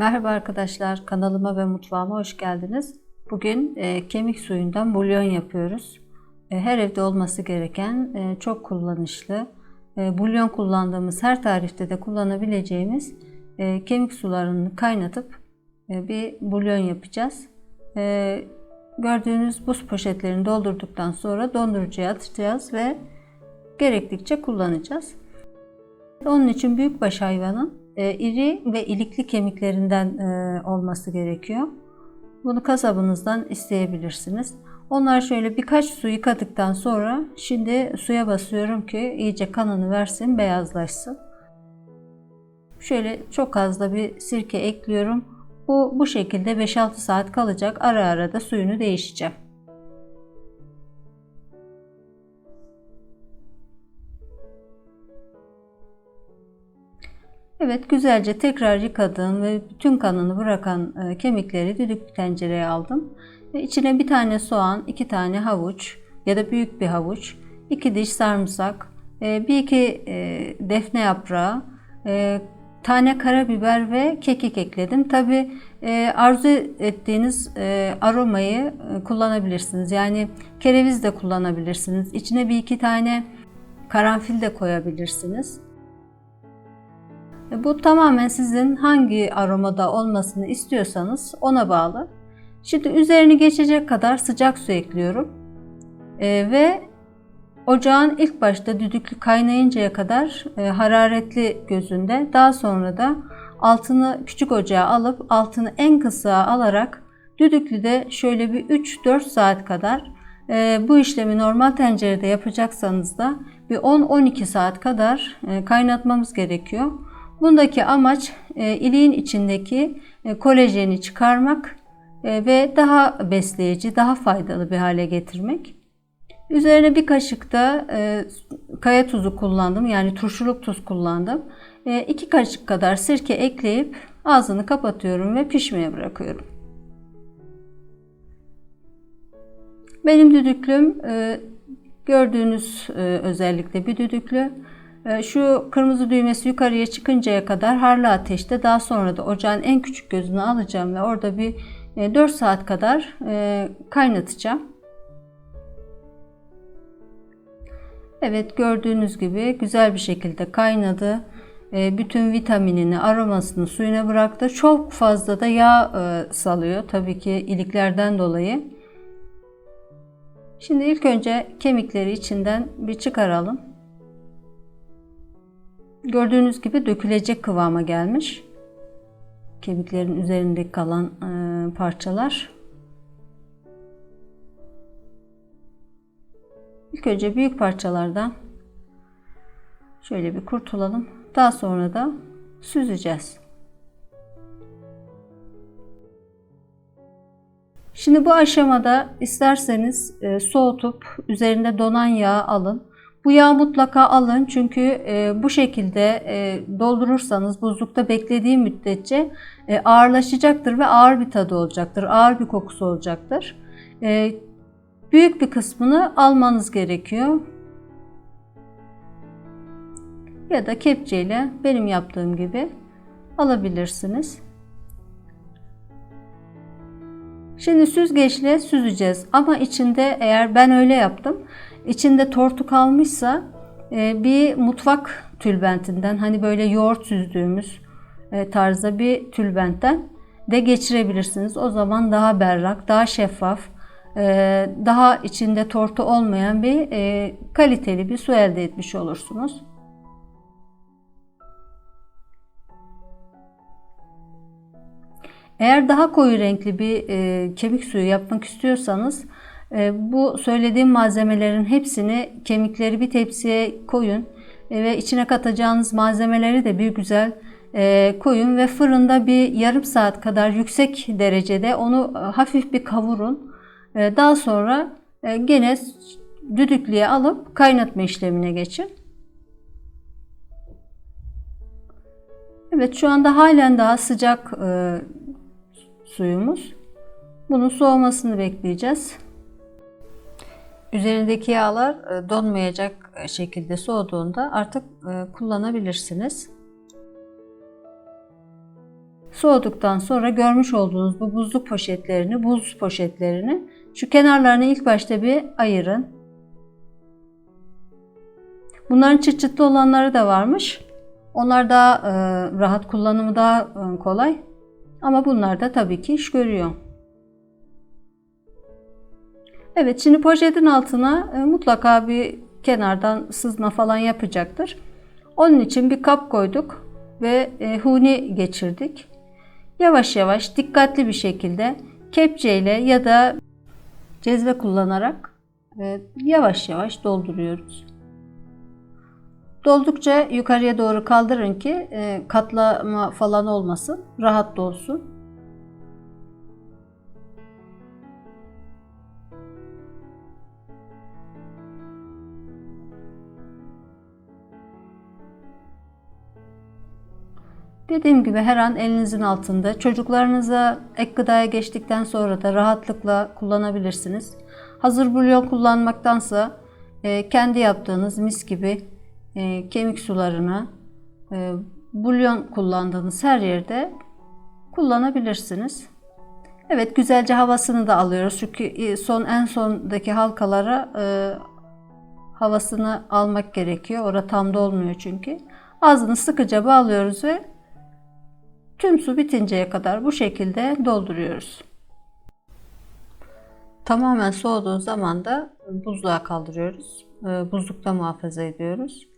Merhaba arkadaşlar, kanalıma ve mutfağıma hoş geldiniz. Bugün e, kemik suyundan bulyon yapıyoruz. E, her evde olması gereken e, çok kullanışlı, e, bulyon kullandığımız her tarifte de kullanabileceğimiz e, kemik sularını kaynatıp e, bir bulyon yapacağız. E, gördüğünüz buz poşetlerini doldurduktan sonra dondurucuya atacağız ve gerektikçe kullanacağız. Onun için büyükbaş hayvanın iri ve ilikli kemiklerinden e, olması gerekiyor. Bunu kasabınızdan isteyebilirsiniz. Onlar şöyle birkaç su yıkadıktan sonra şimdi suya basıyorum ki iyice kanını versin, beyazlaşsın. Şöyle çok az da bir sirke ekliyorum. Bu bu şekilde 5-6 saat kalacak. Ara ara da suyunu değişeceğim. Evet güzelce tekrar yıkadım ve bütün kanını bırakan e, kemikleri düdüklü tencereye aldım. Ve içine bir tane soğan, iki tane havuç ya da büyük bir havuç, iki diş sarımsak, e, bir iki e, defne yaprağı, tane karabiber ve kekik ekledim. Tabi arzu ettiğiniz aromayı kullanabilirsiniz. Yani kereviz de kullanabilirsiniz. İçine bir iki tane karanfil de koyabilirsiniz. Bu tamamen sizin hangi aromada olmasını istiyorsanız ona bağlı. Şimdi üzerini geçecek kadar sıcak su ekliyorum. Ee, ve ocağın ilk başta düdüklü kaynayıncaya kadar e, hararetli gözünde daha sonra da altını küçük ocağa alıp altını en kısa alarak düdüklüde şöyle bir 3-4 saat kadar e, bu işlemi normal tencerede yapacaksanız da bir 10-12 saat kadar e, kaynatmamız gerekiyor. Bundaki amaç e, iliğin içindeki e, kolajeni çıkarmak e, ve daha besleyici, daha faydalı bir hale getirmek. Üzerine bir kaşık da e, kaya tuzu kullandım. Yani turşuluk tuz kullandım. E, iki kaşık kadar sirke ekleyip ağzını kapatıyorum ve pişmeye bırakıyorum. Benim düdüklüm e, gördüğünüz e, özellikle bir düdüklü. Ee, şu kırmızı düğmesi yukarıya çıkıncaya kadar harlı ateşte daha sonra da ocağın en küçük gözünü alacağım ve orada bir 4 e, saat kadar e, kaynatacağım. Evet gördüğünüz gibi güzel bir şekilde kaynadı. E, bütün vitaminini, aromasını suyuna bıraktı. Çok fazla da yağ salıyor tabii ki iliklerden dolayı. Şimdi ilk önce kemikleri içinden bir çıkaralım. Gördüğünüz gibi dökülecek kıvama gelmiş. Kemiklerin üzerinde kalan e, parçalar. İlk önce büyük parçalardan şöyle bir kurtulalım. Daha sonra da süzeceğiz. Şimdi bu aşamada isterseniz e, soğutup üzerinde donan yağ alın. Bu yağı mutlaka alın çünkü e, bu şekilde e, doldurursanız buzlukta beklediği müddetçe e, ağırlaşacaktır ve ağır bir tadı olacaktır, ağır bir kokusu olacaktır. E, büyük bir kısmını almanız gerekiyor. Ya da kepçeyle benim yaptığım gibi alabilirsiniz. Şimdi süzgeçle süzeceğiz ama içinde eğer ben öyle yaptım içinde tortu kalmışsa e, bir mutfak tülbentinden hani böyle yoğurt süzdüğümüz e, tarzda bir tülbentten de geçirebilirsiniz. O zaman daha berrak, daha şeffaf, e, daha içinde tortu olmayan bir kaliteli bir su elde etmiş olursunuz. Eğer daha koyu renkli bir kemik suyu yapmak istiyorsanız bu söylediğim malzemelerin hepsini kemikleri bir tepsiye koyun e, ve içine katacağınız malzemeleri de bir güzel e, koyun ve fırında bir yarım saat kadar yüksek derecede onu hafif bir kavurun. Daha sonra gene düdüklüye alıp kaynatma işlemine geçin. Evet şu anda halen daha sıcak suyumuz. Bunun soğumasını bekleyeceğiz. Üzerindeki yağlar e, donmayacak şekilde soğuduğunda artık e, kullanabilirsiniz. Soğuduktan sonra görmüş olduğunuz bu buzluk poşetlerini, buz poşetlerini şu kenarlarını ilk başta bir ayırın. Bunların çıt çıtlı olanları da varmış. Onlar daha e, rahat kullanımı daha e, kolay. Ama bunlar da tabii ki iş görüyor. Evet şimdi poşetin altına e, mutlaka bir kenardan sızma falan yapacaktır. Onun için bir kap koyduk ve e, huni geçirdik. Yavaş yavaş dikkatli bir şekilde kepçeyle ya da cezve kullanarak e, yavaş yavaş dolduruyoruz. Doldukça yukarıya doğru kaldırın ki katlama falan olmasın, rahat dolsun. Dediğim gibi her an elinizin altında. Çocuklarınıza ek gıdaya geçtikten sonra da rahatlıkla kullanabilirsiniz. Hazır bulyon kullanmaktansa e, kendi yaptığınız mis gibi e, kemik sularını e, bulyon kullandığınız her yerde kullanabilirsiniz. Evet güzelce havasını da alıyoruz. Çünkü son en sondaki halkalara havasını almak gerekiyor. Orada tam dolmuyor çünkü. Ağzını sıkıca bağlıyoruz ve Tüm su bitinceye kadar bu şekilde dolduruyoruz. Tamamen soğuduğu zaman da buzluğa kaldırıyoruz. Ee, buzlukta muhafaza ediyoruz.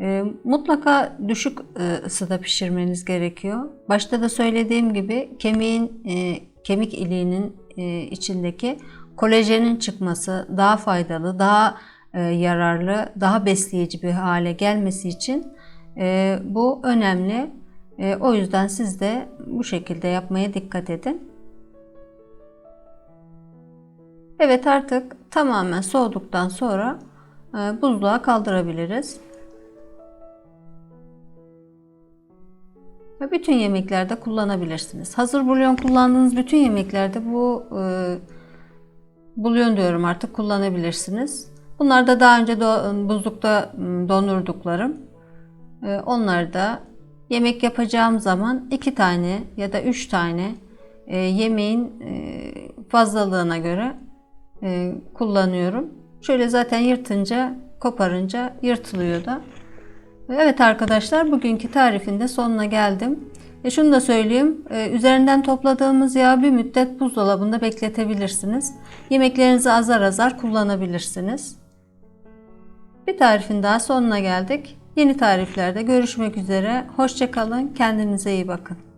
Ee, mutlaka düşük e, ısıda pişirmeniz gerekiyor. Başta da söylediğim gibi kemiğin e, kemik iliğinin e, içindeki kolajenin çıkması daha faydalı, daha yararlı, daha besleyici bir hale gelmesi için bu önemli. E, o yüzden siz de bu şekilde yapmaya dikkat edin. Evet artık tamamen soğuduktan sonra e, buzluğa kaldırabiliriz. Bütün yemeklerde kullanabilirsiniz. Hazır bulyon kullandığınız bütün yemeklerde bu e, bulyon diyorum artık kullanabilirsiniz. Bunlar da daha önce do, buzlukta donurduklarım. E, onları da Yemek yapacağım zaman iki tane ya da üç tane e, yemeğin e, fazlalığına göre e, kullanıyorum. Şöyle zaten yırtınca, koparınca yırtılıyor da. Evet arkadaşlar bugünkü tarifin de sonuna geldim. E şunu da söyleyeyim. E, üzerinden topladığımız yağı bir müddet buzdolabında bekletebilirsiniz. Yemeklerinizi azar azar kullanabilirsiniz. Bir tarifin daha sonuna geldik. Yeni tariflerde görüşmek üzere. Hoşçakalın. Kendinize iyi bakın.